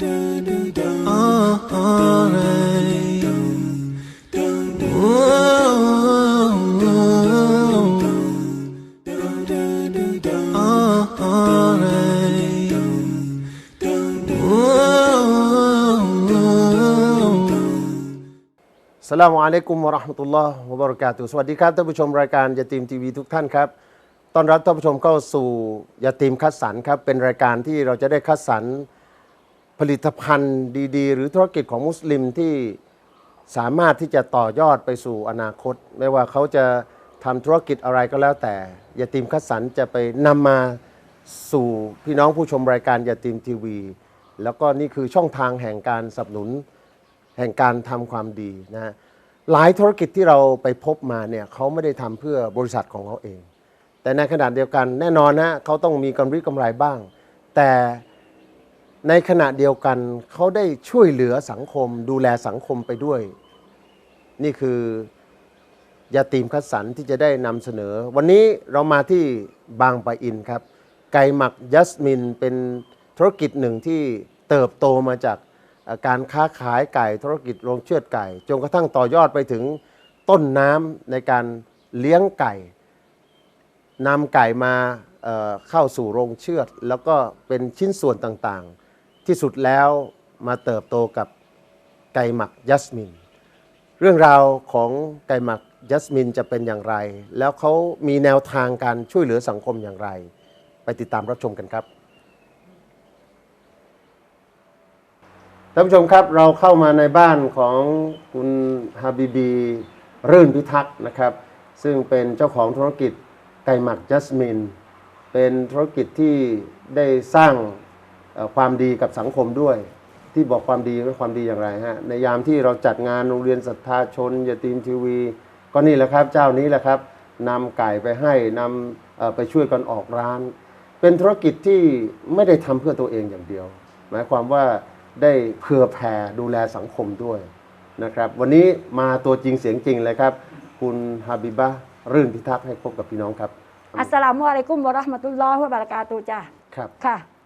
สลามอะลัยกุมวะราะห์มะตุลลอฮ์วะบะเราะกาตุสวัสดีครับท่านผู้ชมรายการยาตีมทีวีทุกท่านครับต้อนรับท่านผู้ชมเข้าสู่ยาตีมคัดสรรครับเป็นรายการที่เราจะได้คัดสรร ผลิตภัณฑ์ดีๆ หรือธุรกิจของมุสลิมที่สามารถที่จะต่อยอดไปสู่อนาคต ไม่ว่าเขาจะทำธุรกิจอะไรก็แล้วแต่ยาตีมคัดสรรจะไปนำมาสู่พี่น้องผู้ชมรายการยาตีมทีวี แล้วก็นี่คือช่องทางแห่งการสนับสนุนแห่งการทำความดีนะฮะหลายธุรกิจที่เราไปพบมาเนี่ยเขาไม่ได้ทำเพื่อบริษัทของเขาเอง แต่ในขณะเดียวกันแน่นอนนะเขาต้องมีกำไรกำไรบ้าง แต่ ในขณะเดียวกันเขาได้ช่วยเหลือสังคม ดูแลสังคมไปด้วย นี่คือยาตีมคัดสรรที่จะได้นำเสนอ วันนี้เรามาที่บางปะอินครับ ไก่หมักยัสมินเป็นธุรกิจหนึ่งที่เติบโตมาจากการค้าขายไก่ธุรกิจโรงเชือดไก่ จนกระทั่งต่อยอดไปถึงต้นน้ำในการเลี้ยงไก่นำไก่มาเอ่อเข้าสู่โรงเชือด แล้วก็เป็นชิ้นส่วนต่างๆ ที่สุดแล้วมาเติบโตกับไก่หมักยัสมิน เรื่องราวของไก่หมักยัสมินจะเป็นอย่างไร แล้วเขามีแนวทางการช่วยเหลือสังคมอย่างไร ไปติดตามรับชมกันครับท่านผู้ชมครับเราเข้ามาในบ้านของคุณฮาบิบีรื่นพิทักษ์นะครับ ซึ่งเป็นเจ้าของธุรกิจไก่หมักจัสมิน เป็นธุรกิจที่ได้สร้าง ความดีกับสังคมด้วย ที่บอกความดีก็ความดีอย่างไรฮะในยามที่เราจัดงานโรงเรียนศรัทธาชนยาตีมทีวี ก็นี่แหละครับเจ้านี้แหละครับนำไก่ไปให้นำเอ่อไปช่วยกันออกร้าน เป็นธุรกิจที่ไม่ได้ทำเพื่อตัวเองอย่างเดียว หมายความว่าได้เผื่อแผ่ดูแลสังคมด้วยนะครับ วันนี้มาตัวจริงเสียงจริงเลยครับ คุณฮาบิบะห์รื่นพิทักษ์ให้พบกับพี่น้องครับ อัสสลามุอะลัยกุมวะเราะห์มะตุลลอฮ์วะบะเราะกาตุฮ์จ้ะครับค่ะเอ่อ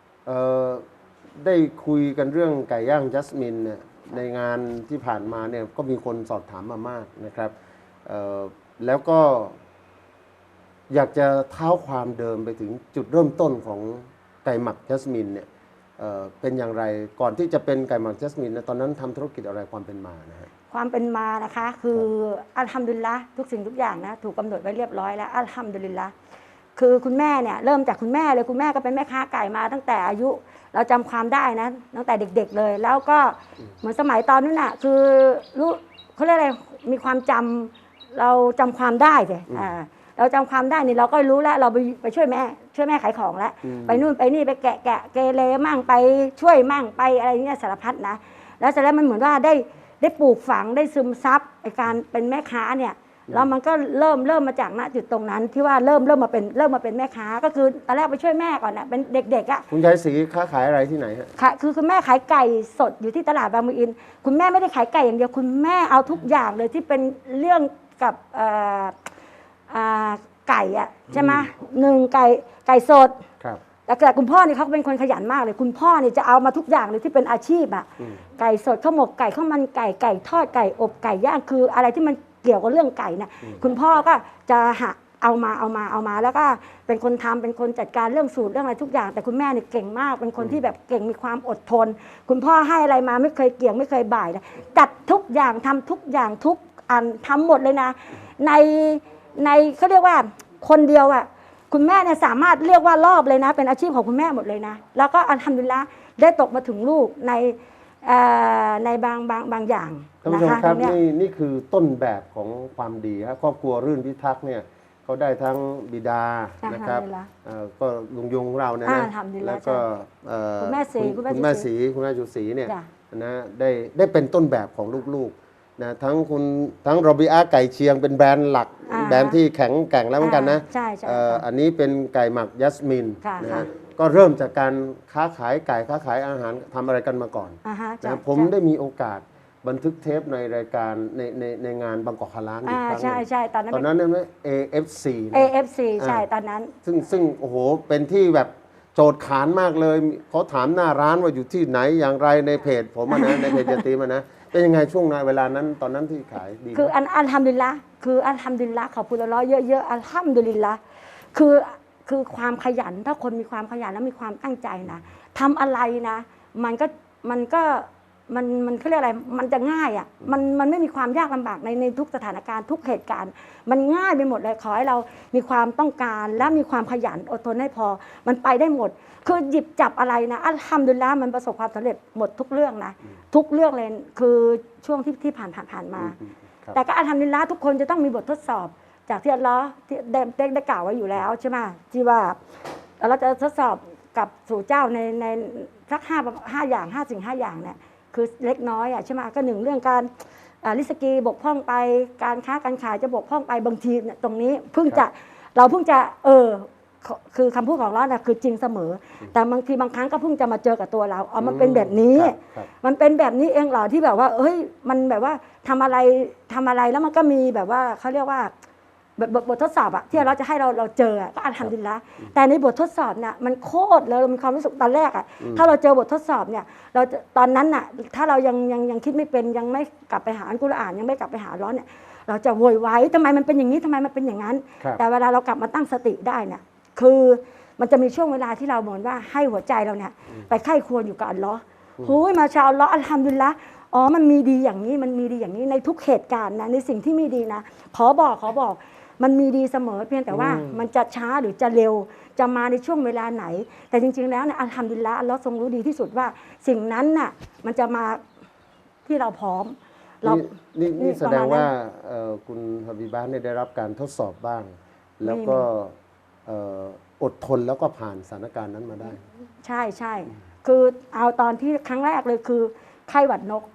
ได้คุยกันเรื่องไก่ย่างจัสมินเนี่ยในงานที่ผ่านมาเนี่ยก็มีคนสอบถามมามากนะครับแล้วก็อยากจะเท้าความเดิมไปถึงจุดเริ่มต้นของไก่หมักจัสมินเนี่ยเเป็นอย่างไรก่อนที่จะเป็นไก่หมักจัสมินนยตอนนั้นทำธุรกิจอะไรความเป็นมานะฮะความเป็นมานะคะ คืออัลฮัมดุลิลละทุกสิ่งทุกอย่างนะถูกกำหนดไว้เรียบร้อยแล้วอัลฮัมดุลิลละ คือคุณแม่เนี่ยเริ่มจากคุณแม่เลยคุณแม่ก็เป็นแม่ค้าไก่มาตั้งแต่อายุเราจำความได้นะ ตั้งแต่เด็ก ๆเลย แล้วก็เหมือนสมัยตอนนั้นน่ะคือรู้เขาเรียกอะไรมีความจำเราจำความได้สิอ่าเราจำความได้นี่เราก็รู้แล้วเราไปไปช่วยแม่ ช่วยแม่ขายของแล้วอืมไปนู่นไปนี่ไปแกะแกะเกเรมั่งไปช่วยมั่งไปอะไรเงี้ยสารพัดนะ แล้วเสร็จแล้วมันเหมือนว่าได้ได้ปลูกฝังได้ซึมซับไอการเป็นแม่ค้าเนี่ย แล้วมันก็เริ่มเริ่มมาจากณจุดตรงนั้น ที่ว่าเริ่มเริ่มมาเป็นเริ่มมาเป็นแม่ค้า ก็คือตอนแรกไปช่วยแม่ก่อนนะเป็นเด็กๆอะคุณยายศรีค้าขายอะไรที่ไหนฮะค่ะคือคุณแม่ขายไก่สดอยู่ที่ตลาดบางมืออิน คุณแม่ไม่ได้ขายไก่อย่างเดียวคุณแม่เอาทุกอย่างเลยที่เป็นเรื่องกับเอ่ออ่าไก่อะใช่ไหมหนึ่งไก่ไก่สดครับแต่แต่คุณพ่อนี่เขาเป็นคนขยันมากเลย คุณพ่อนี่จะเอามาทุกอย่างเลยที่เป็นอาชีพอะอืมไก่สดข้าวหมกไก่ข้าวมันไก่ไก่ทอดไก่อบไก่ย่างคืออะไรที่มัน เกี่ยวกับเรื่องไก่นะคุณพ่อก็จะหาเอามาเอามาเอามา แล้วก็เป็นคนทำเป็นคนจัดการเรื่องสูตรเรื่องอะไรทุกอย่าง แต่คุณแม่เนี่ยเก่งมาก เป็นคนที่แบบเก่งมีความอดทน คุณพ่อให้อะไรมาไม่เคยเกี่ยงไม่เคยบ่ายนะจัดทุกอย่างทำทุกอย่างทุกอันทำหมดเลยนะ ในในเขาเรียกว่าคนเดียวอะคุณแม่เนี่ยสามารถเรียกว่ารอบเลยนะ เป็นอาชีพของคุณแม่หมดเลยนะ แล้วก็อัลฮัมดุลิลละห์ได้ตกมาถึงลูกในเอ่อ ในบางบางบางอย่างท่านนะผู้ชมคะคตรัรบงเนี้ย นี่นี่คือต้นแบบของความดีครับครอบครัวรื่นพิทักษ์เนี่ยเขาได้ทั้งบิดานะครับอัลฮัมดุลิลละห์เอ่อก็ลุงยงของเราเนี่ยอ่านะอัลฮัมดุลิลละห์แล้วก็เอ่อคุณแม่ศรีคุณคุณแม่คุณแม่ศรีศรีคุณแม่จุศรีเนี่ยจ้ะ นะได้ได้เป็นต้นแบบของลูกๆนะทั้งคุณทั้งโรบิอาไก่เชียงเป็นแบรนด์หลัก อ่า แบรนด์ที่แข็งแกร่งแล้วเหมือนกันนะ ใช่ใช่เอ่อค่ะ อันนี้เป็นไก่หมักยัสมินค่ะนะค่ะฮะ ก็เริ่มจากการค้าขายไก่ค้าขายอาหารทำอะไรกันมาก่อนอ่าฮะจ้ะนะผมจ้ะได้มีโอกาสบันทึกเทปในรายการในในในงานบางกอกคาล้านอีกอ่าครั้งหใช่นึ่งใช่ตอนนั้นตอนนั้นเนี่ย AFC นะ AFC ใช่อ่า ตอนนั้น ซึ่งซึ่งโอ้โหเป็นที่แบบโจทย์ขานมากเลยเขาถามหน้าร้านว่าอยู่ที่ไหนอย่างไรในเพจผมอะนะ ในเพจยาตีมันนะเป็นยังไงช่วงนั้นเวลานั้นตอนนั้นที่ขายดีไหม คืออันอันทำดุลิลละคืออันทำดุลิลละขอบคุณอัลเลอฮ์เยอะๆอันทำดุลิลละคือ คือความขยันถ้าคนมีความขยันและมีความตั้งใจนะทำอะไรนะ มันก็มันก็มันมันเขาเรียกอะไร มันจะง่ายอะ มันมันไม่มีความยากลำบากในในทุกสถานการณ์ทุกเหตุการณ์ มันง่ายไปหมดเลยขอให้เรามีความต้องการและมีความขยันอดทนให้พอ มันไปได้หมด คือหยิบจับอะไรนะอัลฮัมดุลิลละมันประสบความสำเร็จหมดทุกเรื่องนะ ทุกเรื่องเลยคือช่วงที่ที่ผ่านผ่านผ่านมาอืมครับแต่ก็อัลฮัมดุลิลละทุกคนจะต้องมีบททดสอบ จากที่อัลเลอฮ์ที่ได้ได้ได้กล่าวไว้อยู่แล้วใช่ไหมที่ว่าเราจะทดสอบกับสู่เจ้าในในสักห้าห้าอย่างห้าสิ่งห้าอย่างเนี่ยคือเล็กน้อยอะใช่ไหมก็หนึ่งเรื่องการอ่าลิสกีบกพร่องไปการค้าการขายจะบกพร่องไปบางทีเนี่ยตรงนี้เพิ่งจะเราเพิ่งจะเออขอคือคำพูดของเราน่ะคือจริงเสมอ แต่บางทีบางครั้งก็เพิ่งจะมาเจอกับตัวเราอ๋อมันเป็นแบบนี้ครับครับมันเป็นแบบนี้เองเหรอที่แบบว่า เอ้ย มันแบบว่าทำอะไรทำอะไรแล้วมันก็มีแบบว่าเขาเรียกว่าแบบบทบททดสอบอะที่เราจะให้เราเราเจออะก็อัลฮัมดุลิลละแต่ในบททดสอบเนี่ยมันโคตรเลยเรามีความรู้สึกตอนแรกอะถ้าเราเจอบททดสอบเนี่ยเราจะตอนนั้นน่ะถ้าเรายังยังยังคิดไม่เป็นยังไม่กลับไปหาอัลกุรอานยังไม่กลับไปหาอัลร้อนเนี่ยเราจะโวยวายทำไมมันเป็นอย่างนี้ทำไมมันเป็นอย่างนั้นครับแต่เวลาเรากลับมาตั้งสติได้เนี่ยคือมันจะมีช่วงเวลาที่เราเหมือนว่าให้หัวใจเราเนี่ยไปไข้ควรอยู่กับอัลลอฮ์หูยมาชาอัลลอฮ์อัลฮัมดุลิลละอ๋อมันมีดีอย่างนี้มันมีดีอย่างนี้ในทุกเหตุการณ์นะในสิ่งที่ไม่ดีนะ ขอบอกขอบอก มันมีดีเสมอเพียงแต่ว่ามันจะช้าหรือจะเร็ว จะมาในช่วงเวลาไหน แต่จริง ๆ แล้วเนี่ยอัลฮัมดุลิลละอัลลอฮ์ทรงรู้ดีที่สุดว่าสิ่งนั้นน่ะมันจะมาที่เราพร้อมเรา นี่นี่นี่นี่แสดงประมาณนั้นว่าเอ่อคุณฮาบิบาเนี่ยได้รับการทดสอบบ้าง แล้วก็เอ่ออดทนแล้วก็ผ่านสถานการณ์นั้นมาได้ ใช่ใช่คือเอาตอนที่ครั้งแรกเลยคือไข้หวัดนกอืม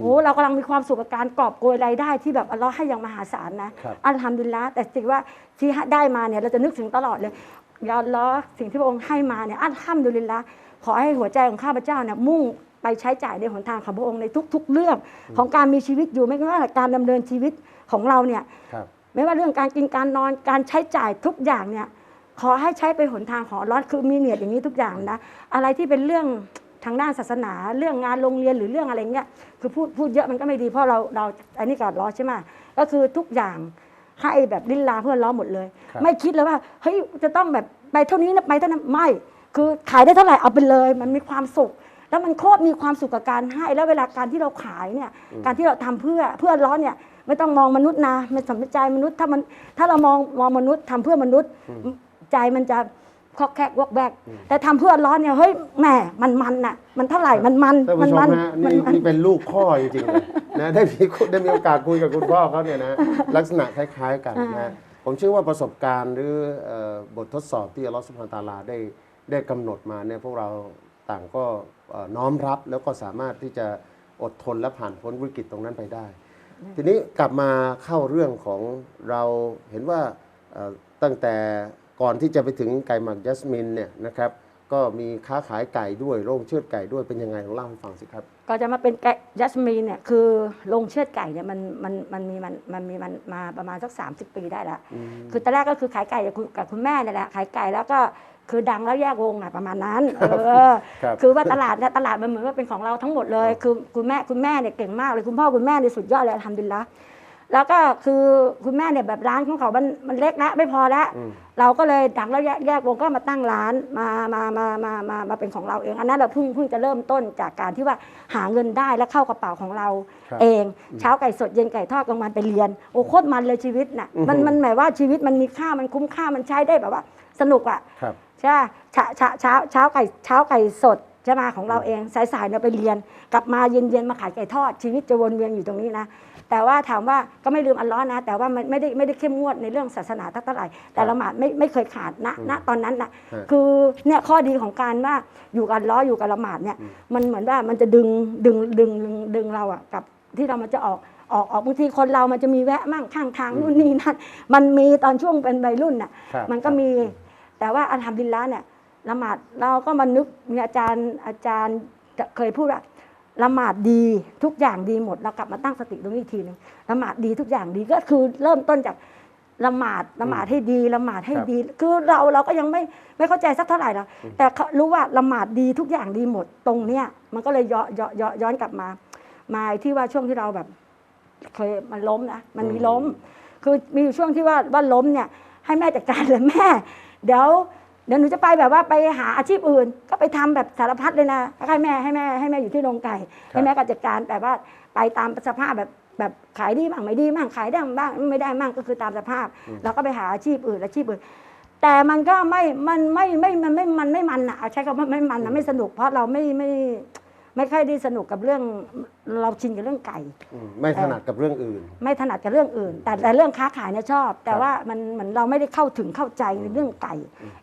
โอ้เรากำลังมีความสุขกับการกอบโกยรายได้ที่แบบอัลเลอฮ์ให้อย่างมหาศาลนะครับอัลฮัมดุลิลละแต่สิ่งว่าที่ได้มาเนี่ยเราจะนึกถึงตลอดเลยยาอัลเลอฮ์สิ่งที่พระองค์ให้มาเนี่ยอัลฮัมดุลิลละขอให้หัวใจของข้าพเจ้าเนี่ยมุ่งไปใช้จ่ายในหนทางของพระองค์ในทุก ๆ เรื่องของการมีชีวิตอยู่ไม่ว่าการดำเนินชีวิตของเราเนี่ยครับ ไม่ว่าเรื่องการกินการนอนการใช้จ่ายทุกอย่างเนี่ย ขอให้ใช้ไปหนทางของอัลลอฮ์คือมีเนียดอย่างนี้ทุกอย่างนะ อะไรที่เป็นเรื่อง ทางด้านศาสนาเรื่องงานโรงเรียนหรือเรื่องอะไรเงี้ยคือพูดพูดเยอะมันก็ไม่ดีเพราะเราเราอันนี้กับอัลลอฮ์ใช่ไหมก็คือทุกอย่างให้แบบลินลาเพื่ออัลล้อฮ์หมดเลยครับไม่คิดเลยว่าเฮ้ยจะต้องแบบไปเท่านี้นะไปเท่านั้นไม่ คือขายได้เท่าไหร่เอาไปเลย มันมีความสุข แล้วมันโคตรมีความสุขกับการให้แล้วเวลาการที่เราขายเนี่ยการที่เราทำเพื่อเพื่ออัลล้อฮ์เนี่ยไม่ต้องมองมนุษย์นะมันสนใจมนุษย์ถ้ามันถ้าเรามองมองมนุษย์ทำเพื่อมนุษย์ใจมันจะ คอกแคกวอกแวกแต่ทำเพื่ออัลล้อฮ์เนี่ยเฮ้ยแหมมันมันน่ะมันเท่าไหร่มันมันท่านมัผู้ชมัมฮะมันี่มันนี่เป็นลูกพ่อจริงๆเลยนะได้มีได้มีโอกาสคุยกับคุณพ่อเขาเนี่ยนะลักษณะคล้ายๆกันนะผมเชื่อว่าประสบการณ์หรือเอ่อบททดสอบที่อัลลอฮฺสุบฮานตะอาลาได้ได้กำหนดมาเนี่ยพวกเราต่างก็เอ่อน้อมรับแล้วก็สามารถที่จะอดทนและผ่านพ้นวิกฤตตรงนั้นไปได้ ทีนี้กลับมาเข้าเรื่องของเราเห็นว่าเอ่อตั้งแต่ ก่อนที่จะไปถึงไก่หมักจัสมินเนี่ยนะครับก็มีค้าขายไก่ด้วยโรงเชือดไก่ด้วยเป็นยังไงลองเล่าให้ฟังสิครับ ก็จะมาเป็นไก่ยัสมีนเนี่ยคือโรงเชือดไก่เนี่ยมันมันมันมีมันมันมีมันมาประมาณสัก 30 ปีได้แล้วคือตอนแรกก็คือขายไก่กับคุณกับคุณแม่เนี่ยแหละขายไก่แล้วก็คือดังแล้วแยกวงอะประมาณนั้นเออครับคือว่าตลาดเนี่ยตลาดมันเหมือนว่าเป็นของเราทั้งหมดเลย คือคุณแม่คุณแม่เนี่ยเก่งมากเลยคุณพ่อคุณแม่เนี่ยสุดยอดเลยทำดินละแล้วก็คือคุณแม่เนี่ยแบบร้านของเขามันมันเล็กแล้วไม่พอแล้ว เราก็เลยดังแล้วแยกแยกวงก็มาตั้งร้านมามามามามามาเป็นของเราเอง อันนั้นเราเพิ่งเพิ่งจะเริ่มต้นจากการที่ว่าหาเงินได้และเข้ากระเป๋าของเราครับเอง เช้าไก่สดเย็นไก่ทอดกลางวันไปเรียนโอ้โคตรมันเลยชีวิตน่ะมันมันหมายว่าชีวิตมันมีค่ามันคุ้มค่ามันใช้ได้แบบว่า สนุกอะครับใช่ปะเช้าเช้าเช้าเช้าไก่เช้าไก่สดใช่ไหมของเราเองสายๆเนี่ยไปเรียน กลับมาเย็นเย็นๆมาขายไก่ทอดชีวิตจะวนเวียนอยู่ตรงนี้นะ แต่ว่าถามว่าก็ไม่ลืมอัลเลอฮ์นะ แต่ว่ามันไม่ได้ไม่ได้เข้มงวดในเรื่องศาสนาเท่าไหร่แต่ละหมาดไม่ไม่เคยขาดนะณตอนนั้นนะฮะคือเนี่ยข้อดีของการว่าอยู่กับอัลเลอฮ์อยู่กับละหมาดเนี่ยมันเหมือนว่ามันจะดึงดึงดึงดึงดึงเราอะกับที่เรามันจะออกออกออกบางทีคนเรามันจะมีแวะมั่งข้างทางนู่นนี่นั่นมันมีตอนช่วงเป็นวัยรุ่นน่ะครับมันก็มีแต่ว่าอันทำดินละเนี่ยละหมาดเราก็มานึกมีอาจารย์อาจารย์เคยพูดว่า ละหมาดดีทุกอย่างดีหมดเรากลับมาตั้งสติตรงนี้อีกทีหนึ่งละหมาดดีทุกอย่างดีก็คือเริ่มต้นจากละหมาดละหมาดให้ดีละหมาดให้ครับดี คือเราเราก็ยังไม่ไม่เข้าใจสักเท่าไหร่หรอกแต่เขารู้ว่าละหมาดดีทุกอย่างดีหมดตรงเนี้ยมันก็เลยย้อนย้อนย้อนย้อนกลับมา มาไอ้ที่ว่าช่วงที่เราแบบเคยมันล้มนะมันมีล้ม คือมีอยู่ช่วงที่ว่าว่าล้มเนี่ย ให้แม่จัดการเลยแม่ เดี๋ยว เดี๋ยวหนูจะไปแบบว่าไปหาอาชีพอื่น ก็ไปทำแบบสารพัดเลยนะให้แม่ให้แม่ให้แม่อยู่ที่โรงไก่ให้แม่ก็จัดการแต่ว่าไปตามสภาพแบบแบบขายดีบ้างไม่ดีบ้างขายได้บ้างไม่ได้บ้างก็คือตามสภาพ แล้วก็ไปหาอาชีพอื่นอาชีพอื่น แต่มันก็ไม่มันไม่ไม่มันไม่มันไม่มันอะเอาใช้คำว่าไม่มันนะไม่สนุกเพราะเราไม่ไม่ ไม่ค่อยได้สนุกกับเรื่องเราชินกับเรื่องไก่ อืมไม่ถนัดกับเรื่องอื่น ไม่ถนัดกับเรื่องอื่น แต่แต่เรื่องค้าขายเนี่ยชอบ แต่ครับว่ามันเหมือนเราไม่ได้เข้าถึงเข้าใจในเรื่องไก่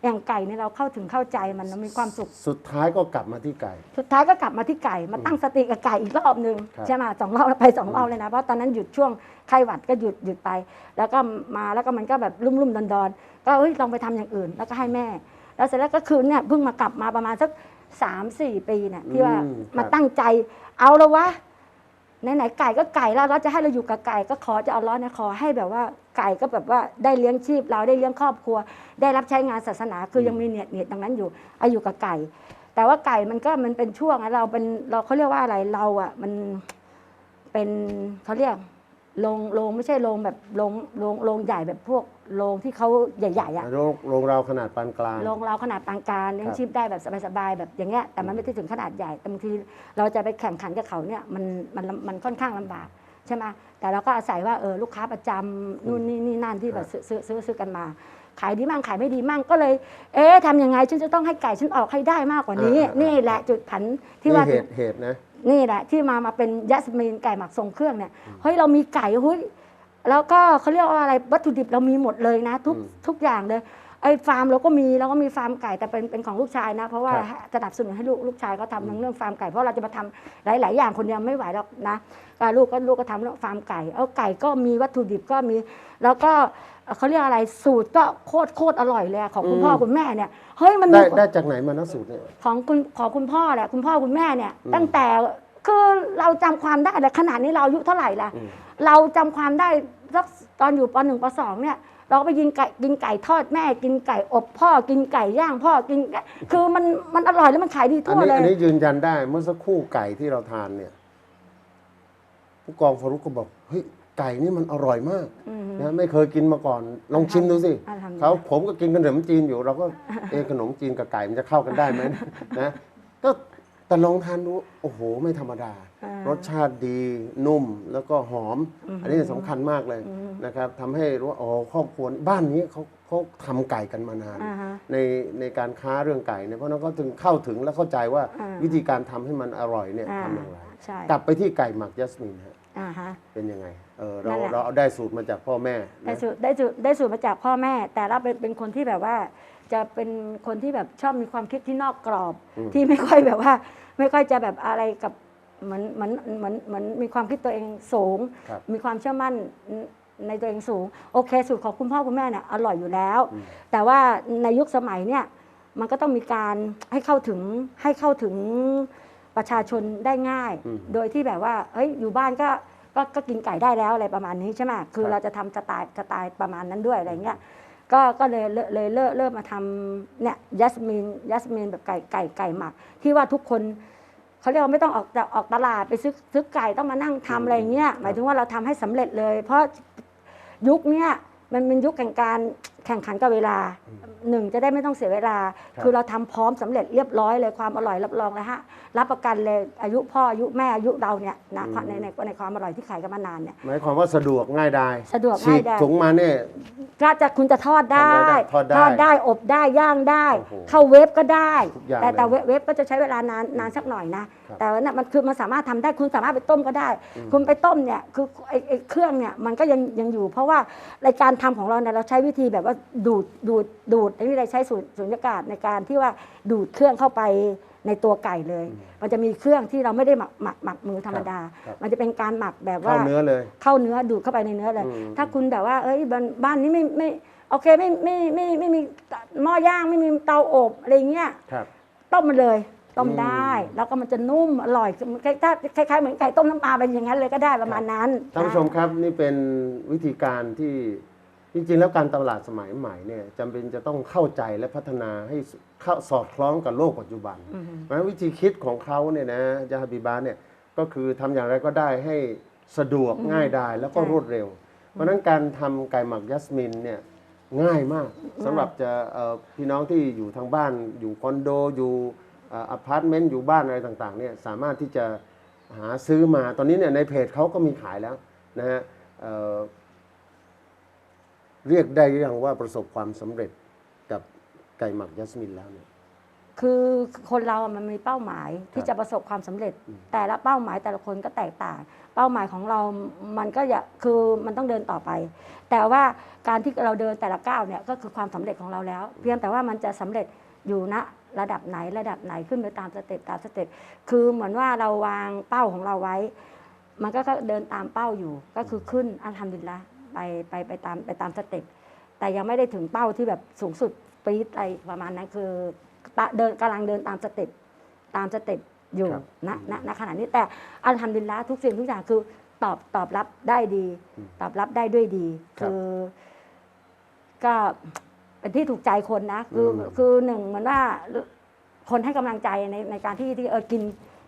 อย่างไก่เนี่ยเราเข้าถึงเข้าใจมันเรามีความสุข สุดท้ายก็กลับมาที่ไก่ สุดท้ายก็กลับมาที่ไก่มาตั้งสติกับไก่อีกรอบหนึ่งครับ ใช่ไหมสองรอบไปสองรอบเลยนะเพราะตอนนั้นหยุดช่วงไข้หวัดก็หยุดหยุดไป แล้วก็มาแล้วก็มันก็แบบรุ่มรุ่มดอนดอนๆก็เอ้ยลองไปทำอย่างอื่น แล้วก็ให้แม่ แล้วเสร็จแล้วก็คือเนี่ยเพิ่งมากลับมาประมาณสัก สามสี่ปีเนี่ยที่ว่าอืมครับมาตั้งใจ เอาแล้ววะไหนๆไก่ก็ไก่แล้วเราจะให้เราอยู่กับไก่ก็ขอจะเอาล้อนะขอให้แบบว่าไก่ก็แบบว่าได้เลี้ยงชีพเราได้เลี้ยงครอบครัว ได้รับใช้งานศาสนาคือยังมีเนียดเนียดตรงนั้นอยู่เอาอยู่กับไก่ แต่ว่าไก่มันก็มันเป็นช่วงอะเราเป็นเราเขาเรียกว่าอะไรเราอะมันเป็นเขาเรียก โรงโรงไม่ใช่โรงแบบโรงโรงโรงใหญ่แบบพวกโรงที่เขาใหญ่ๆอะโรงโรงเราขนาดปานกลางโรงเราขนาดปานกลางเลี้ยงครับชีพได้แบบสบายๆแบบอย่างเงี้ยแต่มันไม่ได้ถึงขนาดใหญ่แต่บางทีเราจะไปแข่งขันกับเขาเนี่ยมันมันมันค่อนข้างลำบากใช่ไหมแต่เราก็อาศัยว่าเออลูกค้าประจำนู่นนี่นี่นั่นที่แบบซื้อซื้อซื้อซื้อกันมา ขายดีมั่งขายไม่ดีมั่งก็เลย เอ๊ะทำยังไงฉันจะต้องให้ไก่ฉันออกให้ได้มากกว่านี้อ่าๆๆนี่แหละจุดผันที่ว่านี่เหตุเหตุนะ นี่แหละที่มามาเป็นยัสมินไก่หมักทรงเครื่องเนี่ยเฮ้ยเรามีไก่เฮ้ยแล้วก็เขาเรียกว่าอะไรวัตถุดิบเรามีหมดเลยนะ ทุกอืมทุกอย่างเลยไอ้ฟาร์มเราก็มีเราก็มีฟาร์มไก่แต่เป็นเป็นของลูกชายนะ เพราะว่าครับสนับสนุนให้ลูกลูกชายเขาทำเรื่องฟาร์มไก่เพราะเราจะมาทำหลาย ๆ อย่างคนเดียวไม่ไหวหรอกนะก็ลูกก็ลูกก็ทำเรื่องฟาร์มไก่เอาไก่ก็มีวัตถุดิบก็มี แล้วก็เขาเรียกอะไรสูตรก็โคตรโคตรอร่อยเลยอะของคุณพ่อคุณแม่เนี่ยเฮ้ยมันมีได้ได้จากไหนมานะสูตรเนี่ยของคุณของคุณพ่อแหละคุณพ่อคุณแม่เนี่ยอืมตั้งแต่คือเราจำความได้แต่ขนาดนี้เราอายุเท่าไหร่ล่ะอืมเราจำความได้สักตอนอยู่ปหนึ่งปสองเนี่ย เราก็ไปกินไก่กินไก่ทอดแม่ กินไก่อบพ่อกินไก่ย่างพ่อกินไก่คือมันมันอร่อยแล้วมันขายดีอันทั่วนี้เลอันยนี้ยืนยันได้เมื่อสักครู่ไก่ที่เราทานเนี่ย ผู้กองฟารุกก็บอกเฮ้ยไก่นี่มันอร่อยมากอืม นะไม่เคยกินมาก่อนลองชิมดูสิอัลฮัมดุลิลลาห์เขาผมก็กินขนมจีนอยู่ เราก็ เอะขนมจีนกับไก่มันจะเข้ากันได้ไหมนะก็ แต่ลองทานดูโอ้โห ไม่ธรรมดา อ่ารสชาติดีนุ่มแล้วก็หอมอันนี้สำคัญมากเลยนะครับทำให้รู้ว่าอ๋อครอบครัวบ้านนี้เขาเขาทำไก่กันมานาน อ่าฮะ ในในการค้าเรื่องไก่เนี่ยเพราะฉะนั้นก็ถึงเข้าถึงและเข้าใจว่าอ่า วิธีการทำให้มันอร่อยเนี่ยอ่าทำอย่างไร ใช่กลับไปที่ไก่หมักยัสมินฮะอ่าฮะ เป็นยังไงเออเรานั่นแหละ เราเอาได้สูตรมาจากพ่อแม่ได้นะสูตรได้สูตรได้สูตรมาจากพ่อแม่ แต่เราเป็นเป็นคนที่แบบว่า จะเป็นคนที่แบบชอบมีความคิดที่นอกกรอบ ที่ไม่ค่อยแบบว่า ไม่ค่อยจะแบบอะไรกับเหมือนเหมือนเหมือนเหมือนมีความคิดตัวเองสูง ครับมีความเชื่อมั่นในตัวเองสูง โอเค สูตรของคุณพ่อคุณแม่เนี่ยอร่อยอยู่แล้วแต่ว่าในยุคสมัยเนี่ยมันก็ต้องมีการให้เข้าถึงให้เข้าถึงประชาชนได้ง่าย อืม โดยที่แบบว่าเฮ้ยอยู่บ้านก็ก็ก็กินไก่ได้แล้วอะไรประมาณนี้ใช่ไหมคือครับเราจะทำสไตล์สไตล์ประมาณนั้นด้วยอะไรเงี้ย ก็ก็เลยเลยเริ่มเริ่มมาทำเนี่ยยัสมินยัสมินแบบไก่ไก่ไก่หมัก ที่ว่าทุกคนเขาเรียกว่าไม่ต้องออกจากออกตลาดไปซื้อซื้อไก่ต้องมานั่งทำอะไรเงี้ยหมายถึงว่าเราทำให้สำเร็จเลย เพราะยุคเนี้ยมันเป็นยุคแห่งการ แข่งขันกับเวลาหนึ่งจะได้ไม่ต้องเสียเวลาครับคือเราทำพร้อมสำเร็จเรียบร้อยเลยความอร่อยรับรองเลยฮะรับประกันเลยอายุพ่ออายุแม่อายุเราเนี่ยนะในในในความอร่อยที่ขายกันมานานเนี่ยหมายความว่าสะดวกง่ายดายสะดวกฉีง่ายกได้ถุงมาเนี่ยก็จะคุณจะทอดได้ทอดได้ทอดได้อบได้ย่างได้โอ้โหเข้าเวฟก็ได้ทุกอย่างแต่แต่เลยเวฟก็จะใช้เวลานานนานสักหน่อยนะครับ แต่ว่าน่ะมันคือมันสามารถทำได้คุณสามารถไปต้มก็ได้ คุณไปต้มเนี่ยคือไอ้ไอ้เครื่องเนี่ยมันก็ยังยังอยู่ เพราะว่าในการทำของเราเนี่ยเราใช้วิธีแบบว่าดูดดูดดูดไอ้นี่เราใช้สูญสุญญากาศในการที่ว่าดูดเครื่องเข้าไปในตัวไก่เลย มันจะมีเครื่องที่เราไม่ได้หมักหมักหมักมือธรรมดาครับมันจะเป็นการหมักแบบว่าเข้าเนื้อเลย เข้าเนื้อดูดเข้าไปในเนื้อเลยอืมถ้าคุณแบบว่า เอ้ยบ้านบ้านนี้ไม่ไม่โอเคไม่ไม่ไม่ไม่ไม่มีหม้อย่างไม่มีเตาอบอะไรเงี้ยครับต้มมันเลย ต้มอืมได้ แล้วก็มันจะนุ่มอร่อยคล้ายๆคล้ายๆเหมือนไก่ต้มน้ำปลาเป็นอย่างนั้นเลยก็ได้ประมาณนั้นท่านผู้ชมครับนี่เป็นวิธีการที่ที่จริงๆ แล้วการตลาดสมัยใหม่เนี่ยจำเป็นจะต้องเข้าใจและพัฒนาให้เข้าสอดคล้องกับโลกปัจจุบันอือฮึเพราะฉะนั้นวิธีคิดของเขาเนี่ยนะยาฮาบิบาเนี่ยก็คือทำอย่างไรก็ได้ให้สะดวกง่ายดายแล้วก็ใช่รวดเร็ว เพราะฉะนั้นการทำไก่หมักยัสมินเนี่ยง่ายมากสำหรับจะเอ่อพี่น้องที่อยู่ทางบ้านอยู่คอนโดอยู่เอ่ออพาร์ตเมนต์อยู่บ้านอะไรต่างๆเนี่ยสามารถที่จะหาซื้อมาตอนนี้เนี่ยในเพจเขาก็มีขายแล้วนะฮะเอ่อเรียกได้หรือยังว่าประสบความสำเร็จกับไก่หมักยัสมินแล้วเนี่ยคือคนเราอะมันมีเป้าหมายคที่รับจะประสบความสำเร็จ แต่ละเป้าหมายแต่ละคนก็แตกต่าง เป้าหมายของเรา มันก็อย่าคือมันต้องเดินต่อไป แต่ว่าการที่เราเดินแต่ละก้าวเนี่ยก็คือความสำเร็จของเราแล้ว เพียงแต่ว่ามันจะสำเร็จอยู่ณ ระดับไหนระดับไหนขึ้นไปตามสเต็ปตามสเต็ปคือเหมือนว่าเราวางเป้าของเราไว้ มันก็ก็เดินตามเป้าอยู่ ก็คือขึ้นอันทำดินละไปไปไปตามไปตามสเต็ปแต่ยังไม่ได้ถึงเป้าที่แบบสูงสุดปี๊ดอะไรประมาณนั้นคือตะเดินกำลังเดินตามสเต็ปตามสเต็ปอยู่ครับณณณขณะนี้แต่อันทำดินละทุกสิ่งทุกอย่างคือตอบตอบรับได้ดี ตอบรับได้ด้วยดีครับคือก็ เป็นที่ถูกใจคนนะ คืออม คือหนึ่งเหมือนว่าคนให้กำลังใจในในการที่ที่เออกิน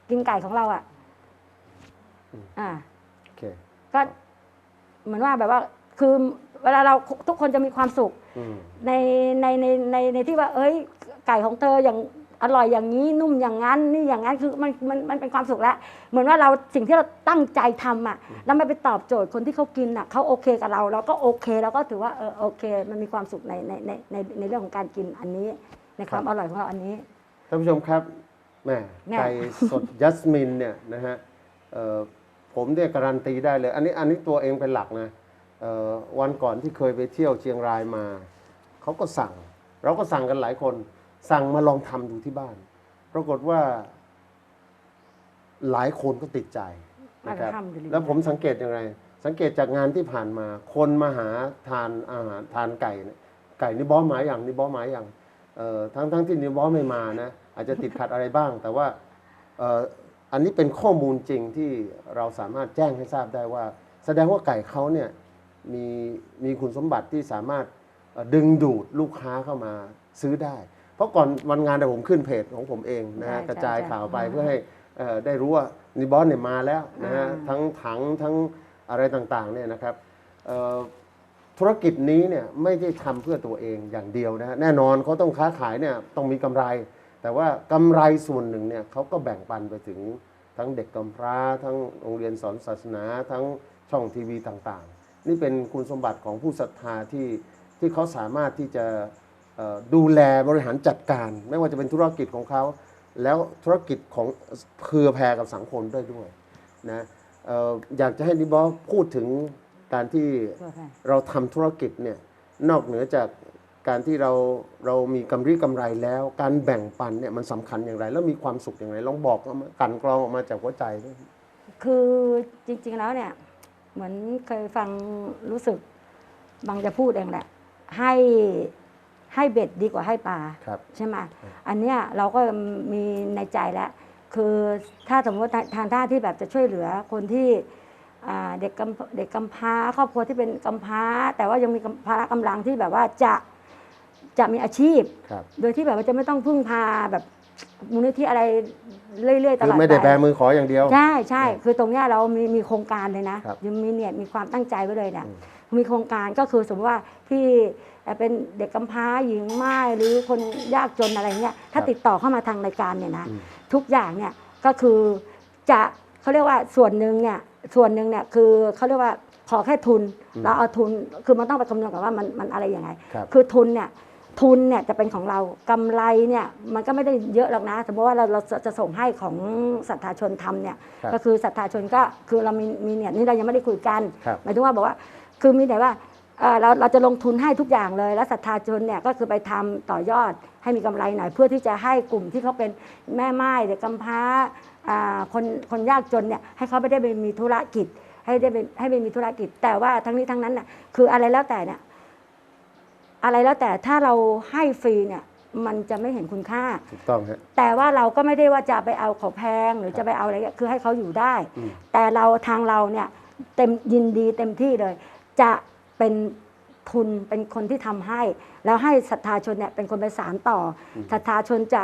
กินไก่ของเราอะ อ่า โอเคก็เหมือนว่าแบบว่าคือเวลาเราทุกคนจะมีความสุข อืม ในในในในในที่ว่า เอ้ย ไก่ของเธออย่าง อร่อยอย่างนี้นุ่มอย่างนั้นนี่อย่างนั้นคือมันมันมันเป็นความสุขแล้ว เหมือนว่าเราสิ่งที่เราตั้งใจทำอะแล้วมันไปตอบโจทย์คนที่เขากินอะเขาโอเคกับเราเราก็โอเคเราก็ถือว่าเออโอเค มันมีความสุขในในในในในเรื่องของการกินอันนี้ในความอร่อยของเราอันนี้ ท่านผู้ชมครับแหม่เนี่ยไก่สดยัสมินเนี่ยนะฮะเอ่อผมเนี่ยการันตีได้เลย อันนี้อันนี้ตัวเองเป็นหลักนะเอ่อวันก่อนที่เคยไปเที่ยวเชียงรายมา เขาก็สั่ง เราก็สั่งกันหลายคน สั่งมาลองทำดูที่บ้าน ปรากฏว่าหลายคนก็ติดใจนะครับอัลฮัมดุลิลลาห์แล้วผมสังเกตอย่างไร สังเกตจากงานที่ผ่านมา คนมาหาทานอาหารทานไก่เนี่ยไก่นี่บ้อหมายอย่างนี่บ้อหมายอย่างเอ่อทั้งทั้งที่นี่บ้อไม่มานะอาจจะติดขัดอะไรบ้าง แต่ว่าเอ่ออันนี้เป็นข้อมูลจริงที่เราสามารถแจ้งให้ทราบได้ว่า แสดงว่าไก่เขาเนี่ยมีมีคุณสมบัติที่สามารถเอ่อดึงดูดลูกค้าเข้ามาซื้อได้ เพราะก่อนวันงานแต่ยผมขึ้นเพจของผมเองนะฮะใช่กระจายใช่ข่าวไปอ่าเพื่อให้เอ่อได้รู้ว่านิบอสเนี่ยมาแล้วนะฮะอ่า ทั้งถังทั้งอะไรต่างๆเนี่ยนะครับเอ่อธุรกิจนี้เนี่ยไม่ได้ทำเพื่อตัวเองอย่างเดียวนะฮะแน่นอนเขาต้องค้าขายเนี่ยต้องมีกำไร แต่ว่ากำไรส่วนหนึ่งเนี่ยเขาก็แบ่งปันไปถึงทั้งเด็กกำพร้า ทั้งโรงเรียนสอนศาสนา ทั้งช่องทีวีต่างๆ นี่เป็นคุณสมบัติของผู้ศรัทธาที่ที่เขาสามารถที่จะเอ่อ ดูแลบริหารจัดการ ไม่ว่าจะเป็นธุรกิจของเขา แล้วธุรกิจของเครือแพรกับสังคมได้ด้วยนะเอ่ออยากจะให้นิบอสพูดถึงการที่เราทำธุรกิจเนี่ยนอกเหนือจากการที่เราเรามีกำไรกำไรแล้ว การแบ่งปันเนี่ยมันสำคัญอย่างไร แล้วมีความสุขอย่างไรลองบอกเอามากลันกรองออกมาจากหัวใจด้วยคือจริง ๆแล้วเนี่ยเหมือนเคยฟังรู้สึกบางจะพูดเองแหละให้ ให้เบ็ดดีกว่าให้ปลาครับใช่ไหมอันเนี้ยเราก็มีในใจแล้วคือถ้าสมมติทางท่าที่แบบจะช่วยเหลือคนที่อ่าเด็กกำเด็กกำพร้าครอบครัวที่เป็นกำพร้า แต่ว่ายังมีกำพร้ากำลังที่แบบว่าจะจะมีอาชีพครับโดยที่แบบว่าจะไม่ต้องพึ่งพาแบบมูลนิธิอะไรเรื่อยๆตคือลอดไม่ได้ปแบมือขออย่างเดียว ใช่ใช่คือตรงเนี้ยเรามีมีโครงการเลยนะครับยังมีเนี่ยมีความตั้งใจไว้เลยเนี่ยมีโครงการก็คือสมมติว่าที่ เอ่อเป็นเด็กกำพร้าหญิงไม้หรือคนยากจนอะไรเงี้ยถ้าครับติดต่อเข้ามาทางรายการเนี่ยนะอืมทุกอย่างเนี่ยก็คือจะเขาเรียกว่าส่วนหนึ่งเนี่ยส่วนหนึ่งเนี่ยคือเขาเรียกว่าขอแค่ทุนเราเอาทุนคือมันต้องไปคำนวณกันว่ามันมันอะไรยังไงครับคือทุนเนี่ยทุนเนี่ยจะเป็นของเรากำไรเนี่ยมันก็ไม่ได้เยอะหรอกนะสมมติว่าเราเราจะจะส่งให้ของศรัทธาชนทำเนี่ยครับก็คือศรัทธาชนก็คือเรามีมีเนี่ยนี่เรายังไม่ได้คุยกันครับหมายถึงว่าบอกว่าคือมีแต่ว่า เอ่อเราเราจะลงทุนให้ทุกอย่างเลย แล้วศรัทธาชนเนี่ยก็คือไปทำต่อยอดให้มีกำไรหน่อยเพื่อที่จะให้กลุ่มที่เขาเป็นแม่ไม้เด็กกำพร้าอ่าคนคนยากจนเนี่ยให้เขาไม่ได้ไปมีธุรกิจ ให้ได้เป็นให้ไปมีธุรกิจ แต่ว่าทั้งนี้ทั้งนั้นน่ะคืออะไรแล้วแต่เนี่ยอะไรแล้วแต่ถ้าเราให้ฟรีเนี่ยมันจะไม่เห็นคุณค่าถูกต้องฮะแต่ว่าเราก็ไม่ได้ว่าจะไปเอาของแพงหรือจะไปเอาอะไรเงี้ยคือให้เขาอยู่ได้อืมแต่เราทางเราเนี่ยเต็มยินดีเต็มที่เลย จะ เป็นทุนเป็นคนที่ทำให้ แล้วให้ศรัทธาชนเนี่ยเป็นคนไปสารต่ออศรัทธาชนจะ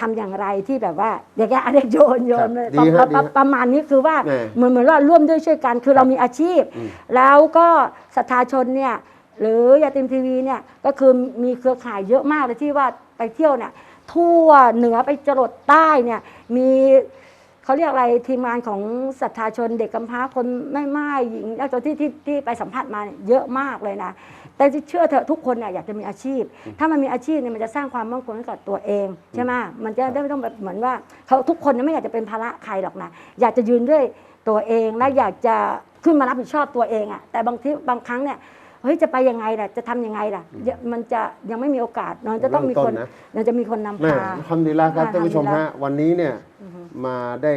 ทำอย่างไรที่แบบว่าเด็กๆอันเด็กโยนโยนครับประดีฮะประดีฮะประมาณนี้คือว่าแน่เหมือนเหมือนว่าร่วมด้วยช่วยกัน คือเรามีอาชีพอืมแล้วก็ศรัทธาชนเนี่ยหรือยาติมทีวีเนี่ยก็คือมีเครือข่ายเยอะมากเลยที่ว่าไปเที่ยวเนี่ยทั่วเหนือไปจรดใต้เนี่ยมี เขาเรียกอะไรทีมงานของศรัทธาชนเด็กกำพร้าคนไม่ไม้หญิงแล้วที่ที่ที่ไปสัมผัสมาเนี่ยเยอะมากเลยนะ แต่ที่เชื่อเถอะทุกคนเนี่ยอยากจะมีอาชีพ ถ้ามันมีอาชีพเนี่ยมันจะสร้างความมั่นคงให้กับตัวเองใช่ไหมมันจะได้ไม่ต้องแบบเหมือนว่าเขาทุกคนเนี่ยไม่อยากจะเป็นภาระใครหรอกนะอยากจะยืนด้วยตัวเองและอยากจะขึ้นมารับผิดชอบตัวเองอะแต่บางทีบางครั้งเนี่ย เฮ้ยจะไปยังไงล่ะจะทำยังไงล่ะเดี๋ยวมันจะยังไม่มีโอกาสมันจะต้องมีคนเริ่มต้นนะมันจะมีคนนำแม่พาทำดีแล้วครับอ่าท่านผู้ชมทำดีแล้วฮะวันนี้เนี่ยมาได้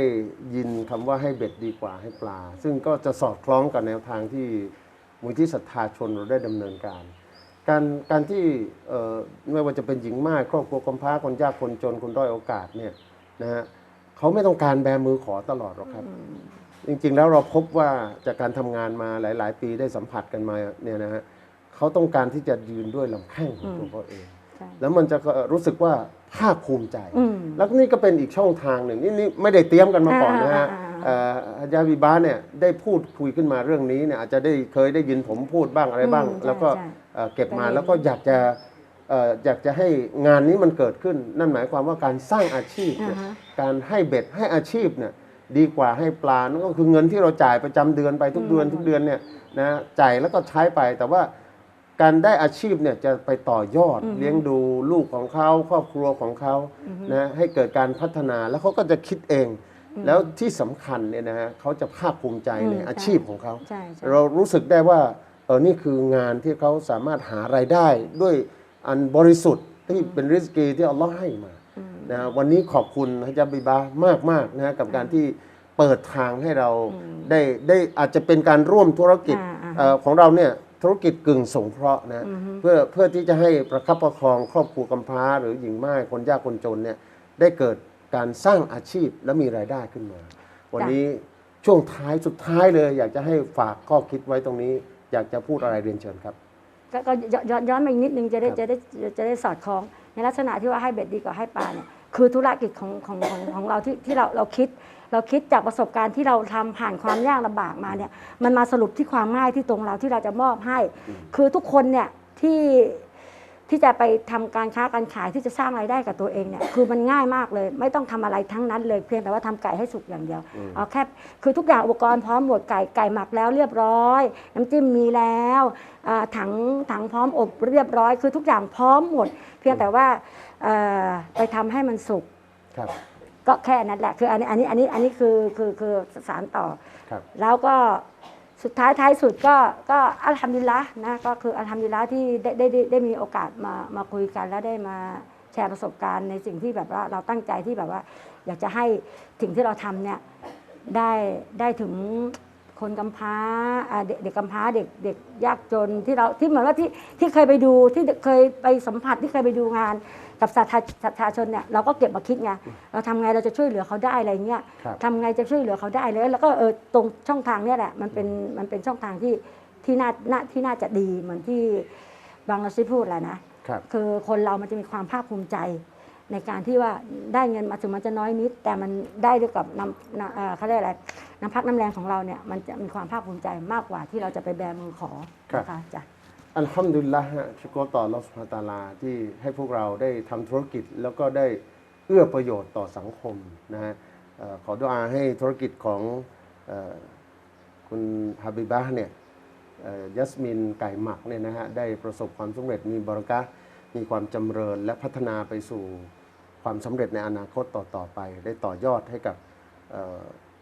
ยินคำว่าให้เบ็ดดีกว่าให้ปลา ซึ่งก็จะสอดคล้องกับแนวทางที่มูลที่ศรัทธาชนเราได้ดำเนินการ การการที่เอ่อไม่ว่าจะเป็นหญิงม่ายครอบครัวกำพร้าคนยากคนจนคนด้อยโอกาสเนี่ยนะฮะเขาไม่ต้องการแบมือขอตลอดหรอกครับ จริงๆ แล้วเราพบว่าจากการทำงานมาหลาย ๆ ปีได้สัมผัสกันมาเนี่ยนะฮะเขาต้องการที่จะยืนด้วยลำแข้งของตัวเขาเอง ใช่ แล้วมันจะรู้สึกว่าภาคภูมิใจ อืมแล้วนี่ก็เป็นอีกช่องทางหนึ่งนี่นี่ไม่ได้เตรียมกันมาก่อนนะฮะอ่าเอ่อฮะญาบิบาเนี่ยได้พูดคุยขึ้นมาเรื่องนี้เนี่ยอาจจะได้เคยได้ยินผมพูดบ้างอะไรบ้าง อืมใช่แล้วก็ใช่ เอ่อเก็บมาได้ยินแล้วก็อยากจะเอ่ออยากจะให้งานนี้มันเกิดขึ้น นั่นหมายความว่าการสร้างอาชีพเนี่ยอ่าฮะ การให้เบ็ดให้อาชีพเนี่ย ดีกว่าให้ปลานั่นก็คือเงินที่เราจ่ายประจำเดือนไปทุกเดือนทุกเดือนเนี่ยนะจ่ายแล้วก็ใช้ไปแต่ว่าการได้อาชีพเนี่ยจะไปต่อยอดเลี้ยงดูลูกของเขาครอบครัวของเขานะให้เกิดการพัฒนาแล้วเขาก็จะคิดเอง แล้วที่สำคัญเนี่ยนะฮะเขาจะภาคภูมิใจในอืมอาชีพของเขาใช่ใช่เรารู้สึกได้ว่าเออนี่คืองานที่เขาสามารถหารายได้ด้วยอันบริสุทธิ์ที่เป็นริสกีที่อัลลอฮ์ให้มา นะวันนี้ขอบคุณฮะจับบิบามากมากๆนะกับการที่เปิดทางให้เราได้ได้อาจจะเป็นการร่วมธุรกิจอ่าอ่าเอ่อของเราเนี่ยธุรกิจกึ่งสงเคราะห์นะเพื่อเพื่อที่จะให้ประคับประคองครอบครัวกำพร้า หรือหญิงม่ายคนยากคนจนเนี่ยได้เกิดการสร้างอาชีพและมีรายได้ขึ้นมา วันนี้ช่วงท้ายสุดท้ายเลย อยากจะให้ฝากข้อคิดไว้ตรงนี้ อยากจะพูดอะไรเรียนเชิญครับก็ก็ย้อนย้อนย้อนมาอีกนิดนึงจะได้ครับจะได้จะได้สอดคล้องในลักษณะที่ว่าให้เบ็ดดีกว่าให้ปลาเนี่ย คือธุรกิจของของของของเราที่ที่เราเราคิด เราคิดจากประสบการณ์ที่เราทำผ่านความยากลำบากมาเนี่ยมันมาสรุปที่ความง่ายที่ตรงเราที่เราจะมอบให้ คือทุกคนเนี่ยที่ที่จะไปทำการค้าการขายที่จะสร้างรายได้กับตัวเองเนี่ยคือมันง่ายมากเลย ไม่ต้องทำอะไรทั้งนั้นเลยเพียงแต่ว่าทำไก่ให้สุกอย่างเดียวเอาแค่คือทุกอย่างอุปกรณ์พร้อมหมดไก่ไก่หมักแล้วเรียบร้อย น้ำจิ้มมีแล้วอ่าถังถังพร้อมอบเรียบร้อย คือทุกอย่างพร้อมหมด เพียงแต่ว่า เอ่อไปทำให้มันสุก ครับก็แค่นั้นแหละ คืออันนี้อันนี้อันนี้อันนี้คือคือคือสารต่อ ครับ แล้วก็สุดท้ายท้ายสุดก็ก็อัลฮัมดุลิลละห์นะก็คืออัลฮัมดุลิลละห์ที่ได้ได้ได้ได้มีโอกาสมามาคุยกันแล้วได้มาแชร์ประสบการณ์ในสิ่งที่แบบว่าเราตั้งใจที่แบบว่า อยากจะให้สิ่งที่เราทำเนี่ยได้ได้ถึงคนกำพร้าอ่าเด็กเด็กกำพร้าเด็กเด็กยากจนที่เราที่เหมือนว่าที่ที่เคยไปดูที่เคยไปสัมผัสที่เคยไปดูงาน กับสาธาสาธาชนเนี่ยเราก็เก็บมาคิดไงเราทำไงเราจะช่วยเหลือเขาได้อะไรเงี้ยครับทำไงจะช่วยเหลือเขาได้เลยแล้วก็เออตรงช่องทางเนี่ยแหละมันเป็นมันเป็นช่องทางที่ที่น่าน่าที่น่าจะดีเหมือนที่บางเราซิพูดแหละนะครับคือคนเรามันจะมีความภาคภูมิใจ ในการที่ว่าได้เงินมาถึงมันจะน้อยนิด แต่มันได้ด้วยกับน้ำน้ำเอ่อเขาเรียกอะไรน้ำพักน้ำแรงของเราเนี่ยมันจะมีความภาคภูมิใจมากกว่าที่เราจะไปแบมือขอครับนะคะจ้ะ อัลฮัมดุลิลละฮะชุกรต่ออัลอสฮาตาลาที่ให้พวกเราได้ทำธุรกิจแล้วก็ได้เอื้อประโยชน์ต่อสังคมนะฮะเอ่อขอดุอาให้ธุรกิจของอคุณฮาบิบะห์เนี่ยยัสมินไก่หมักเนี่ยนะฮะได้ประสบความสำเร็จมีบารกะมีความจำเริญและพัฒนาไปสู่ความสำเร็จในอนาคตต่อๆไป ได้ต่อยอดให้กับ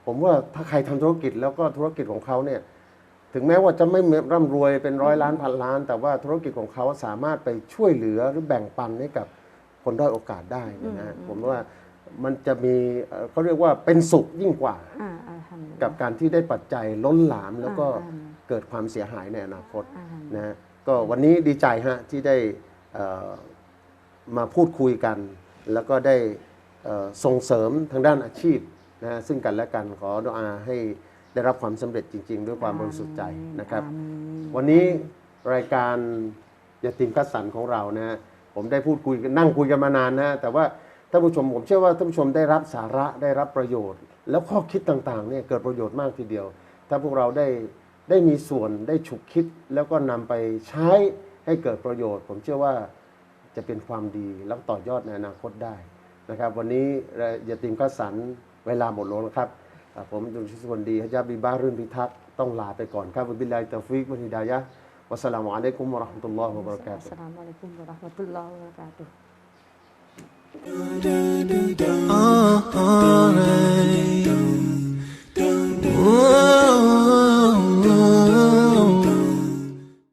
ผมว่าถ้าใครทำธุรกิจแล้วก็ธุรกิจของเขาเนี่ย ถึงแม้ว่าจะไม่ร่ำรวยเป็นร้อยล้านพันล้าน แต่ว่าธุรกิจของเขาสามารถไปช่วยเหลือหรือแบ่งปันให้กับคนด้อยโอกาสได้เนยนะฮะผมว่ามันจะมีเอ่อเขาเรียกว่าเป็นสุขยิ่งกว่า อ่าอัลฮัมดุลิลลาห์กับการที่ได้ปัจจัยล้นหลามแล้วก็อ่าเกิดความเสียหายในอนาคตอ่านะฮะก็วันนี้ดีใจฮะที่ได้เอ่อมาพูดคุยกัน แล้วก็ได้เอ่อส่งเสริมทางด้านอาชีพนะฮะซึ่งกันและกันขอดุอาให้ ได้รับความสำเร็จจริง ๆ ด้วยความบริสุทธิ์ใจนะครับอามีนวันนี้รายการยาติมคัดสรรของเรานะฮะผมได้พูดคุยกันนั่งคุยกันมานานนะฮะแต่ว่าท่านผู้ชมผมเชื่อว่าท่านผู้ชมได้รับสาระได้รับประโยชน์ แล้วข้อคิดต่างๆเนี่ยเกิดประโยชน์มากทีเดียว ถ้าพวกเราได้ได้มีส่วนได้ฉุกคิดแล้วก็นำไปใช้ให้เกิดประโยชน์ ผมเชื่อว่าจะเป็นความดีแล้วต่อยอดในอนาคตได้นะครับ วันนี้ยาติมคัดสรรเวลาหมดลงแล้วครับอ่า ผมดุลชิสวันดีฮะจับบิบารุนพิทักษ์ต้องลาไปก่อนครับบิลลาฮิตาฟิกมันิดายะวัสสลามุอะลัยกุมวราะห์มะตุลลอฮิวะบราะกาตุฮ์อัสสลามุอะลัยกุมวราะห์มะตุลลอฮิวะบรากาตุฮ์ All right. Oh.